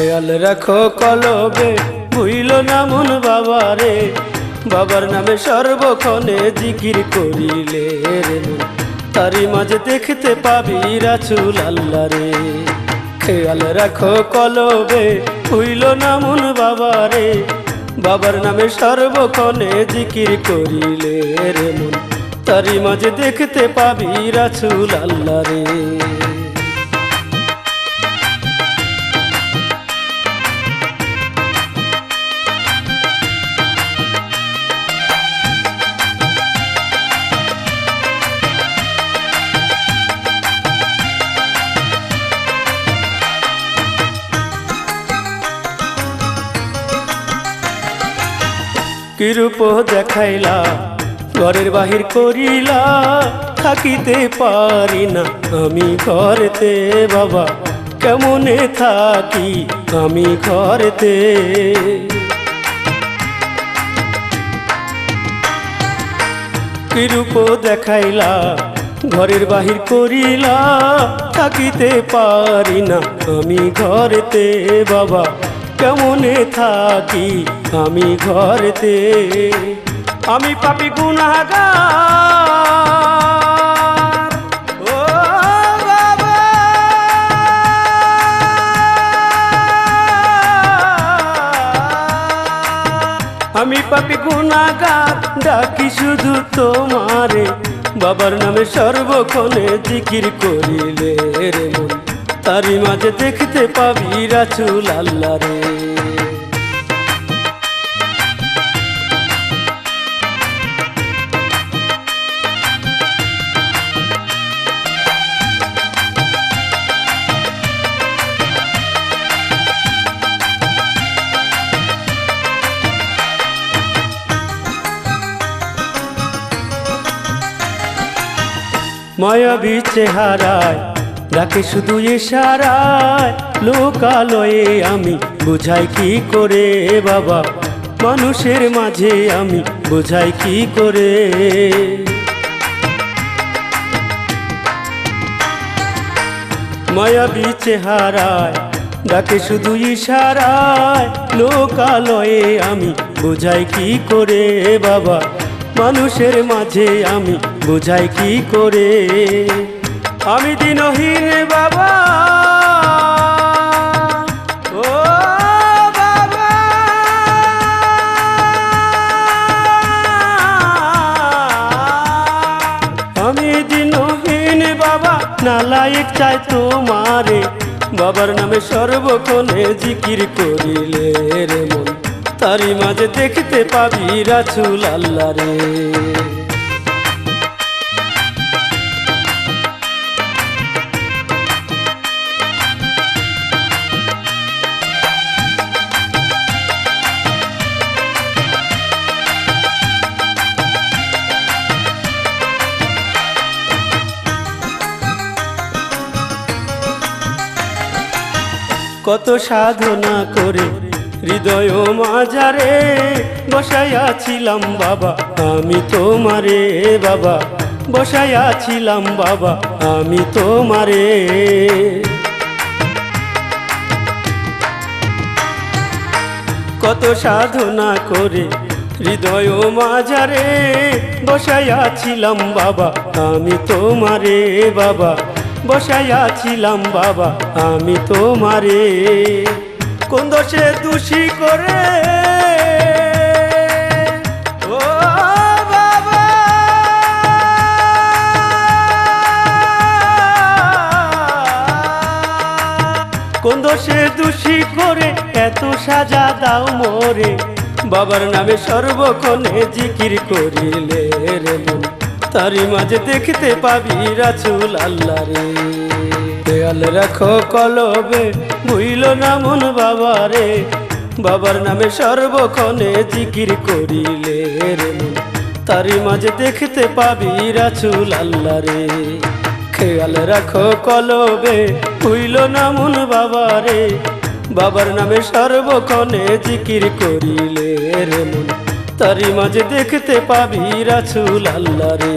খেয়াল রাখো কলবে, ভুইল না মন বাবারে। বাবার নামে সর্বক্ষণে জিকির করিলে তারি মাঝে দেখতে পাবি রাছুল আল্লাহ রে। খেয়াল রাখো কলবে, ভুইল না মন বাবারে। বাবার নামে সর্বক্ষণে জিকির করিলে তারি মাঝে দেখতে পাবি রাছুল আল্লাহ রে। কিরূপ দেখাইলা, ঘরের বাহির করিলা, থাকিতে পারি না। আমি ঘরেতে বাবা, কেমনে থাকি আমি ঘরেতে? কিরূপ দেখাইলা, ঘরের বাহির করিলা, থাকিতে পারি না। আমি ঘরেতে বাবা কেমনে থাকি আমি ঘরেতে? আমি পাপি গুনাগার ও আমি পাপি গুনাগার ডাকি শুধু তোমারে। বাবার নামে সর্বক্ষণে জিকির করিলে রে মন। তারি মাঝে দেখতে পাবি রাচুল আল্লাহ রে। মায়াবী চেহারায় ডাকে শুধু ইশারায়, লোকালয়ে আমি। বুঝাই কি করে বাবা? মানুষের মাঝে আমি। বুঝাই কি করে? মায়াবী চেহারায়, ডাকে শুধু ইশারায়, লোকালয়ে আমি। বুঝাই কি করে বাবা? মানুষের মাঝে আমি। বুঝাই কি করে? আমি দিনহীন বাবা। নালায়ক চাই তোমারে। বাবার নামে সর্বক্ষণে জিকির করিলে রে মন। তারি মাঝে দেখতে পাবি রাছুল আল্লাহ রে। কত সাধনা করে হৃদয় মাজারে বসাইয়াছিলাম বাবা, আমি তোমারে বাবা বসাইয়াছিলাম বাবা, আমি তোমারে। কত সাধনা করে হৃদয় মাজারে বসাইয়াছিলাম বাবা, আমি তোমারে বাবা বসাইয়াছিলাম বাবা, আমি তোমারে। কোন দোষে দোষী করে? কোন দোষে দোষী করে? এত সাজা দাও মোরে। বাবার নামে সর্বক্ষণে জিকির করিলে রে তারি মাঝে দেখতে পাবি রাছুল আল্লাহ রে। দেয়াল রাখো কলবে, ভুইল না মন বাবা রে। বাবার নামে সর্বক্ষণে জিকির করিলে রে তারি মাঝে দেখতে পাবি রাছুল আল্লাহ রে। খেয়াল রাখো কলবে হইল না মন বাবা রে। বাবার নামে সর্বক্ষণে জিকির করিলে রে মন। তারি মাঝে দেখতে পাবি রাছুল আল্লাহ রে।